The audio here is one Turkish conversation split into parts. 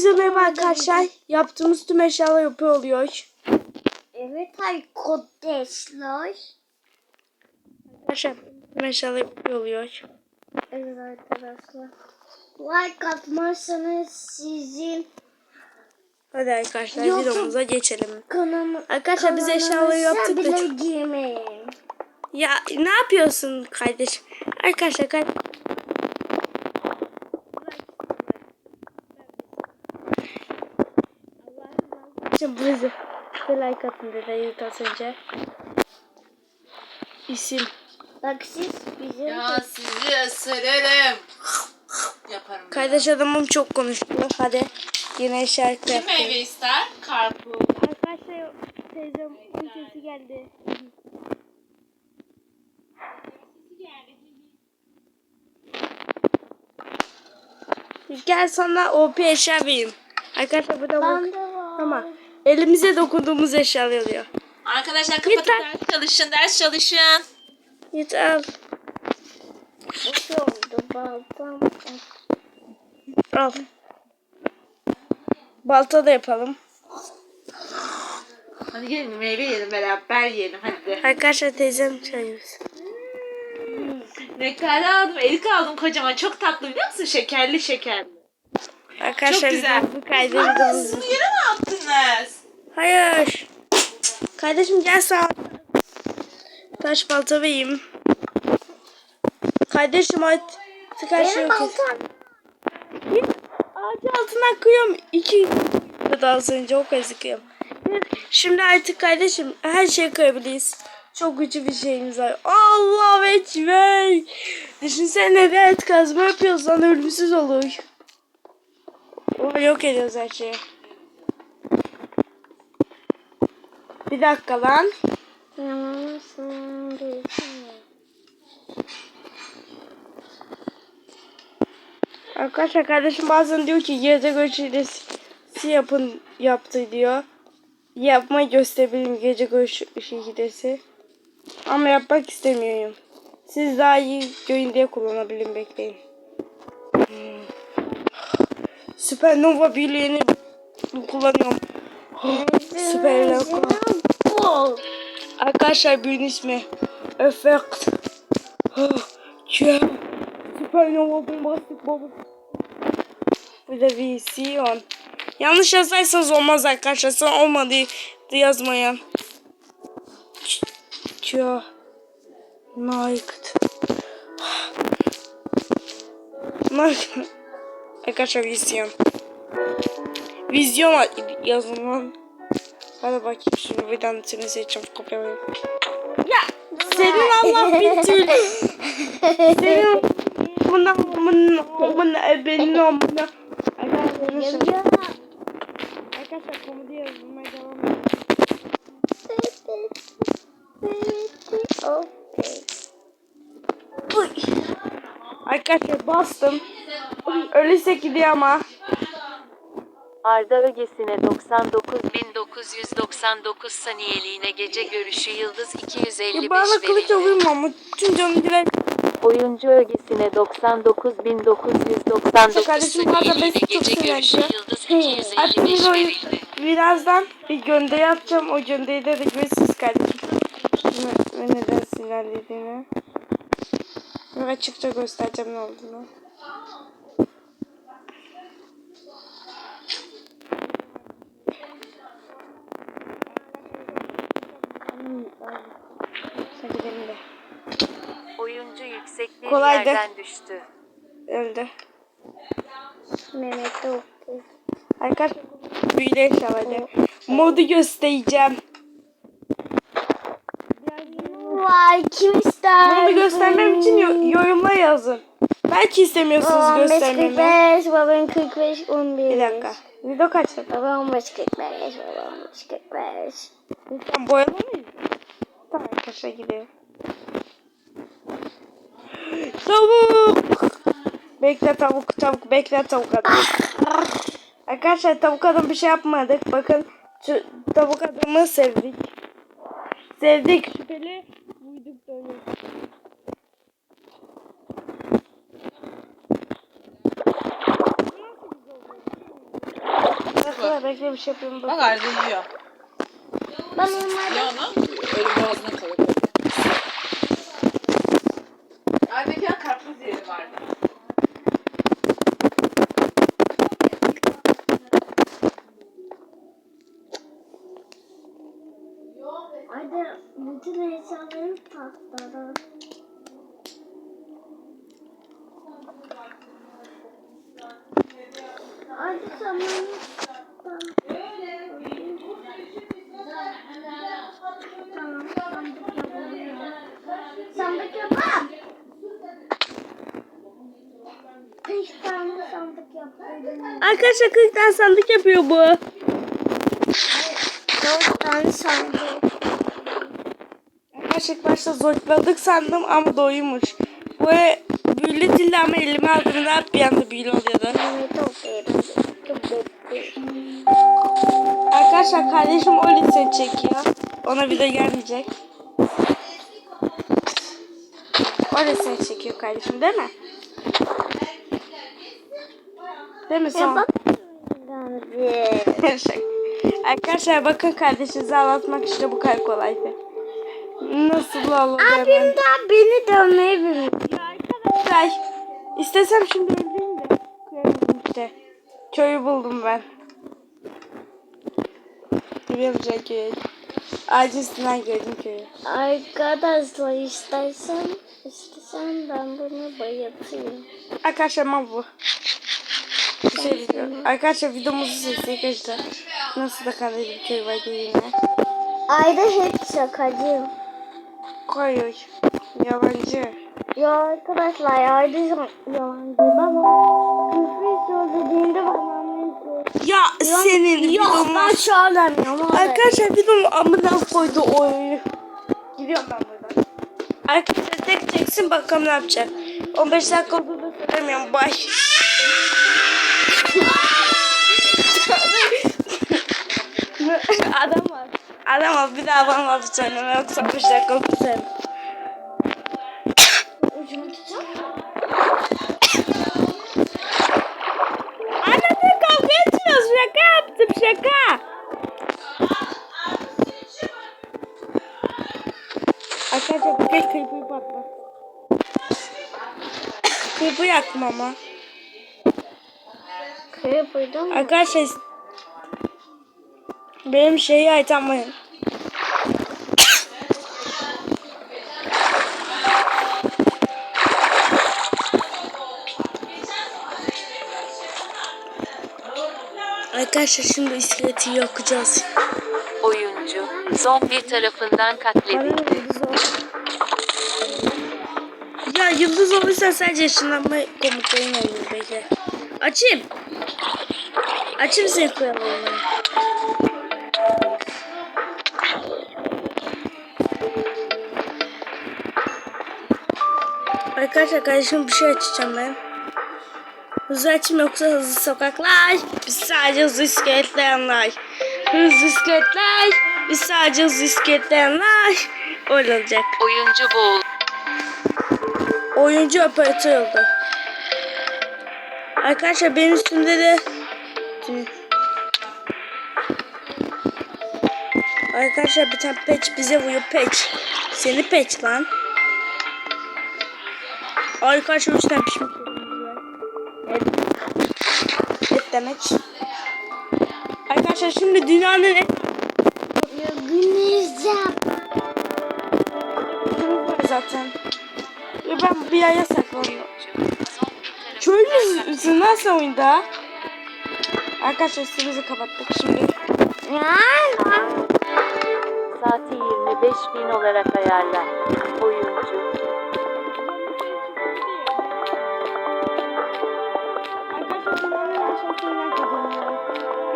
Hepinize merhaba arkadaşlar. Yaptığımız tüm eşyalar yapıyor oluyor. Evet arkadaşlar. Arkadaşlar tüm eşyalar yapıyor oluyor. Evet arkadaşlar. Like atmazsanız sizin Hadi arkadaşlar YouTube- videomuza geçelim. kanalı Arkadaşlar biz eşyaları yaptık da çok-. Ya ne yapıyorsun kardeşim? Arkadaşlar kar- Şimdi bize bir like atın dedi Yiğit az önce. İsim. Bak siz bizim Ya sizi ısırırım. Yaparım. Kardeş adamım çok konuştu. Hadi yine şarkı Kim yapayım. meyve ister? Karpuz. Arkadaşlar teyzem sesi geldi. Gel sana OP eşya vereyim. Arkadaşlar burada bak. Ama elimize dokunduğumuz eşyalar oluyor. Arkadaşlar kapatın Yeter. ders çalışın ders çalışın. Al. Ne oldu baltam? Al. Balta da yapalım. Hadi gelin meyve yiyelim beraber yiyelim hadi. Arkadaşlar teyzem çayımız. Ne kadar aldım erik aldım kocaman çok tatlı biliyor musun? Şekerli şekerli. Arkadaşlar Çok güzel. bu kaydımız. Bunu yere mi attınız? Hayır. Kardeşim gel sağ. Taş balta vereyim. Kardeşim. Tıkar şey Benim baltam. Ağacı altından kıyıyorum. İki daha az önce o kadar sıkıyorum. Şimdi artık kardeşim her şeyi kıyabiliriz. Çok güçlü bir şeyimiz var. Allah ekber. Düşünsene evet kazma yapıyoruz lan ölümsüz olur. Yok ediyoruz her şeyi. Bir dakika lan. Arkadaşlar kardeşim bazen diyor ki gece görüşü yapın yaptı diyor. Yapmayı gösterebilirim gece görüşü hilesi. Ama yapmak istemiyorum. Siz daha iyi görün diye kullanabilirim bekleyin. Hmm. Süpernova birliğini kullanıyorum. Süpernova. Bol. Arkadaşlar büyün ismi Effect. Cem. Süpernova bombastik baba. Bir de Vision. Yanlış yazarsanız olmaz arkadaşlar. Sen olmadı yazmaya. Ç. Niked. Niked. Arkadaşlar. Vizyon yazın lan. Hadi bakayım şimdi bir tanesini seçeceğim kopyalayayım. Ya senin Allah bin türlü. senin buna buna buna benim amına. Arkadaşlar arkadaşlar komedi yazmaya devam. Arkadaşlar bastım. Öyleyse gidiyor ama. Arda ögesine 99.999 saniyeliğine gece görüşü yıldız Ya 255 bana kılıç alayım ama tüm direkt. Oyuncu ögesine 99.999 Kardeşim bazen saniyeliğine beni çok sinirlendi. Artık 255 bir oyun, verildi. birazdan bir gönderi atacağım. O gönderide de görürsünüz kardeşim. Ne, ve neden sinirlendiğini. Açıkça göstereceğim ne olduğunu. Gidelim de. Oyuncu yüksek bir Kolaydı. yerden düştü. Öldü. Mehmet de okay. Arkadaşlar büyüle inşallah. Modu göstereceğim. Vay kim ister? Bunu göstermem için yo- yorumlar yazın. Belki istemiyorsunuz 15 göstermemi. 45, babam 45, 11. Bir dakika. Video kaç dakika? Baba 15 45, baba 15 45. Lütfen boyama mıyız? Tamam arkadaşlar gidiyor. Tavuk! Bekle tavuk tavuk bekle tavuk adam. arkadaşlar tavuk adam bir şey yapmadık. Bakın şu tavuk adamı sevdik. Sevdik. Şüpheli buyduk dönüyor. Arkadaşlar bekle bir şey yapıyorum. Bak. Arda yiyor. Ben normalde Ya onu öyle boğazına kalır. Arda'ki karpuz yeri vardı. Arda bütün heyecanlarım patladı. 40 tane sandık. Arkadaşlar 40 tane sandık yapıyor bu. 4 tane sandık. Arkadaşlar ilk başta zorladık sandım ama doymuş. Böyle büyülü dildi ama elime aldığımda bir anda büyülü oluyordu. Arkadaşlar kardeşim o lise çekiyor. Ona bir de gelmeyecek. O lise çekiyor kardeşim değil mi? Değil mi son? Arkadaşlar bakın kardeşinizi anlatmak işte bu kadar kolaydı. Nasıl oldu Abim daha beni dövmeyi bilmiyor. Arkadaşlar istesem şimdi öldüreyim de. İşte. Köyü buldum ben. Gidebilecek köy. Ağacın üstünden gördüm köyü. Arkadaşlar istersen istersen ben bunu bayatayım. Arkadaşlar ama bu. Şey. Arkadaşlar videomuzu sesli arkadaşlar. Nasıl da kanalda bir köy var yine. Ayda hep şakacı. Koy oy. Yalancı. Ya arkadaşlar Ayda yalancı ama küfür söylediğinde bana. Ya senin videomu. ben söylemiyorum. Arkadaşlar videomu amına koydu oy. Gidiyorum ben buradan. Arkadaşlar tek çeksin bakalım ne yapacak. 15 dakika oldu da söylemiyorum. Bay. Adam var. Adam var. Bir daha bana laf söyleme. Yoksa 15 dakika oldu söyleme. Ucunu tutacağım. Annemle kavga etmiyoruz. Şaka yaptım şaka. Arkadaşlar bu kez kıyıpıyı patlat. Kıyıpı yaktım ama. Kıyıpıydı mı? Arkadaşlar benim şeyi aytamayın. Arkadaşlar şimdi iskeleti yakacağız. Oyuncu zombi tarafından katledildi. Ya yıldız olursa sadece ışınlanma komutlarıyla olur bekle. Açayım. Açayım seni koyalım. Arkadaşlar kardeşim bir şey açacağım ben. Hızlı açayım yoksa hızlı sokaklar. Biz sadece hızlı iskeletleyenler. Hızlı iskeletler. Biz sadece hızlı iskeletleyenler. Öyle olacak. Oyuncu boğul. Oyuncu operatör oldu. Arkadaşlar benim üstümde de Arkadaşlar bir tane peç bize vuruyor peç. Seni peç lan. Arkadaşlar üç tane pişmiş yemeğimiz var. Et. Et demek. Arkadaşlar şimdi dünyanın en Güneş yap. var zaten. Ya ben bir yere saklandım. Köylü müsün sen oyunda? Arkadaşlar sitemizi kapattık şimdi. Saati 25 bin olarak ayarla. Oyuncu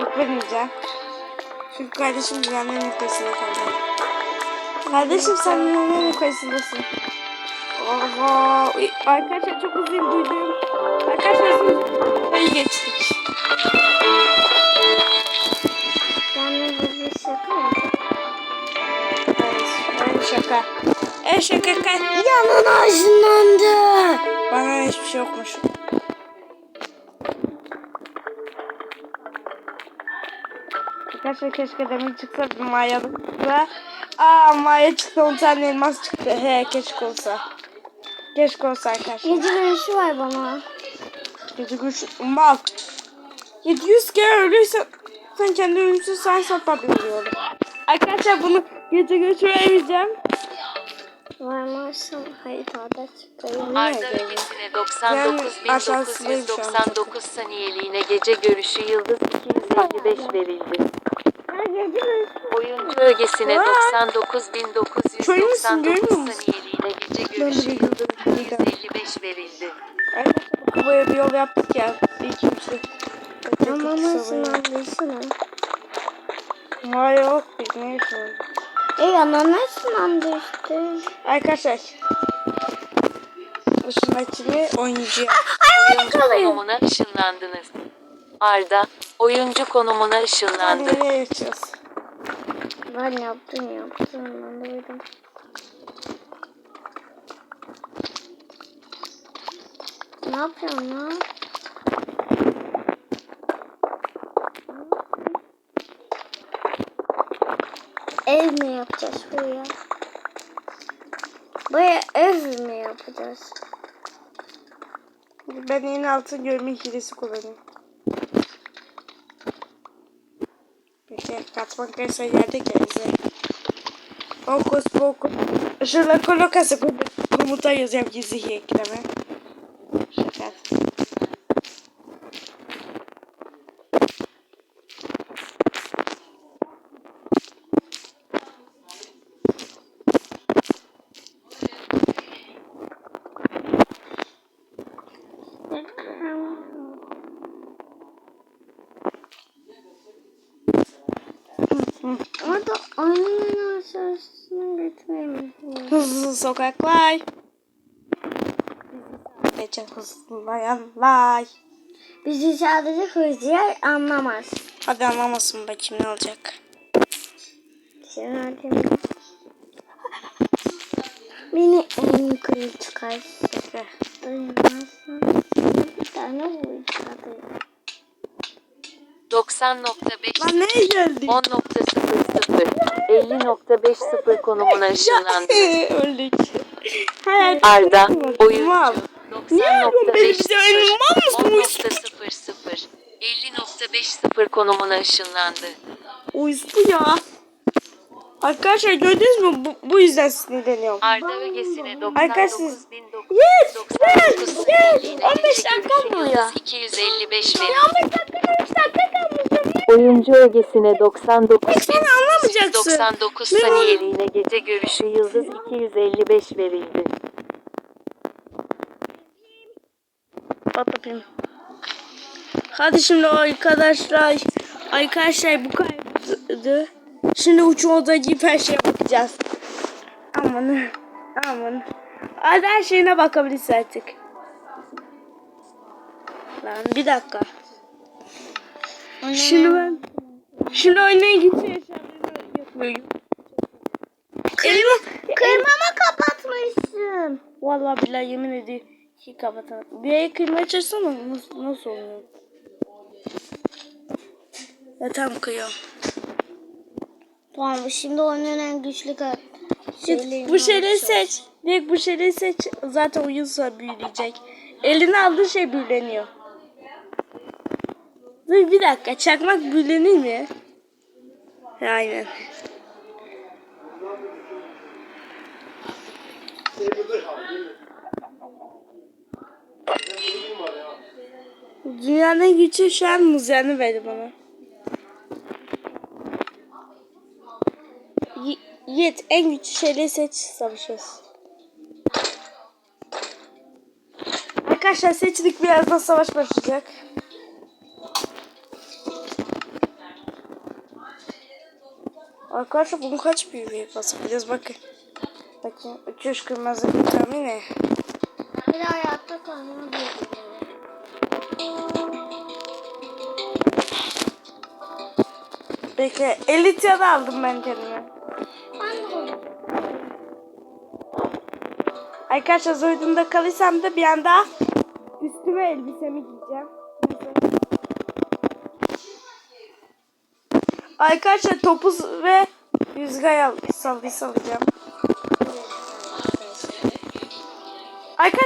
Yüklemeyeceğim. Çünkü kardeşim dünyanın yukarısında kaldı. Kardeşim sen dünyanın yukarısındasın. Oha. Arkadaşlar çok hızlıyım duydum. Arkadaşlar iyi geçtik. Yani bu şaka mı? Evet, şaka. En şaka kay. Yanına ışınlandı. Bana hiçbir şey yokmuş. Arkadaşlar keşke demin çıksa bir mayalıkla. Aa maya çıktı 10 tane elmas çıktı. He keşke olsa. Keşke olsa arkadaşlar. Gece görüşü var bana. Gece güç mal. 700 kere ölürsen sen kendi ölümsüz sen sapabiliyorum. Arkadaşlar bunu gece güç vermeyeceğim. Varmazsam haritada çıkayım. Arda an. 99.999 saniyeliğine gece görüşü yıldız 255 verildi. Oyuncu ögesine Aa! 99.999 Şöyle misin, görüyor musun? saniyeliğine gece görüşü gördüm. 255 verildi. Arkadaşlar buraya bir yol yaptık ya. Bir kimse. Ama nasıl anlıyorsun? Hayır yok biz ne yaşıyoruz? Ey ama nasıl anlıyorsun? Arkadaşlar. Dışındakini oyuncuya. Oyuncu konumuna ışınlandınız. Arda, oyuncu konumuna Hadi ışınlandı. nereye geçiyoruz? Ben yaptım yaptım. Ben de duydum. Ne yapıyorsun lan? Ev mi yapacağız buraya? Buraya ev mi yapacağız? Ben yeni altın görme hilesi kullanıyorum. Katman kaysa yerde gelze. Fokus fokus. Şurada kolokası komuta yazacağım gizli ekleme. Şaka. Hızlı sokaklar. Geçen hızlayanlar. Bizi sadece hızlılar anlamaz. Hadi anlamasın bakayım ne olacak. Hadi. Beni en yukarı çıkar. Şaka. Duymazsan bir tane vuracağım. 90.5 Lan neye geldik? 10.00 50.50 konumuna ışınlandı. Öldük. Hayır. Arda, oyuncu. Mal. Niye yapıyorsun benim 90.5 bize oyunum mal mısın? 10.00 50.50 konumuna ışınlandı. Uyustu ya. Arkadaşlar gördünüz mü? Bu, bu yüzden sinirleniyorum. Arda ögesine Arkadaşlar- 99.999 Yes, yes, saniyeliğine 15 gece dakika ya? yıldız 255 verildi. 15 dakika 3 dakika kalmış. Oyuncu ögesine 99 Sen anlamayacaksın. 99 Ben onu- saniyeliğine gece görüşü yıldız 255 verildi. Patlatayım. Hadi şimdi arkadaşlar. Arkadaşlar bu kaydı. Şimdi oda gibi her şeye bakacağız. Aman. Aman. Hadi her şeyine bakabiliriz artık. Lan bir dakika. Şimdi ben Şimdi eşyalarını yapıyorum. Elimi, Kırmama kapatmışsın. Vallahi billahi yemin ediyorum ki kapatamam. Bir el kıyma açarsana nasıl, nasıl oluyor? Ya tam kıyıyorum. Tamam şimdi oyunun en güçlü kart. Git bu şeyleri seç. Direkt bu şeyleri seç. Zaten oyun sonra büyüleyecek. Eline aldığı şey büyüleniyor. Dur bir dakika. Çakmak büyülenir mi? Aynen. Dünyanın güçlü şu an muzeyanı verdi bana. Yiğit en güçlü şeyleri seç savaşıyoruz. Arkadaşlar seçtik birazdan savaş başlayacak. Arkadaşlar bunu kaç büyüğe basabiliriz bakın. Bakın 300 kırmızı bir tahmini. Bir hayatta kalma diyor. Bekle elit ya da aldım ben kendime. Arkadaşlar soyduğumda kalırsam da bir anda üstüme elbisemi giyeceğim. Arkadaşlar topuz ve rüzgar al- sallayı sallayacağım. Arkadaşlar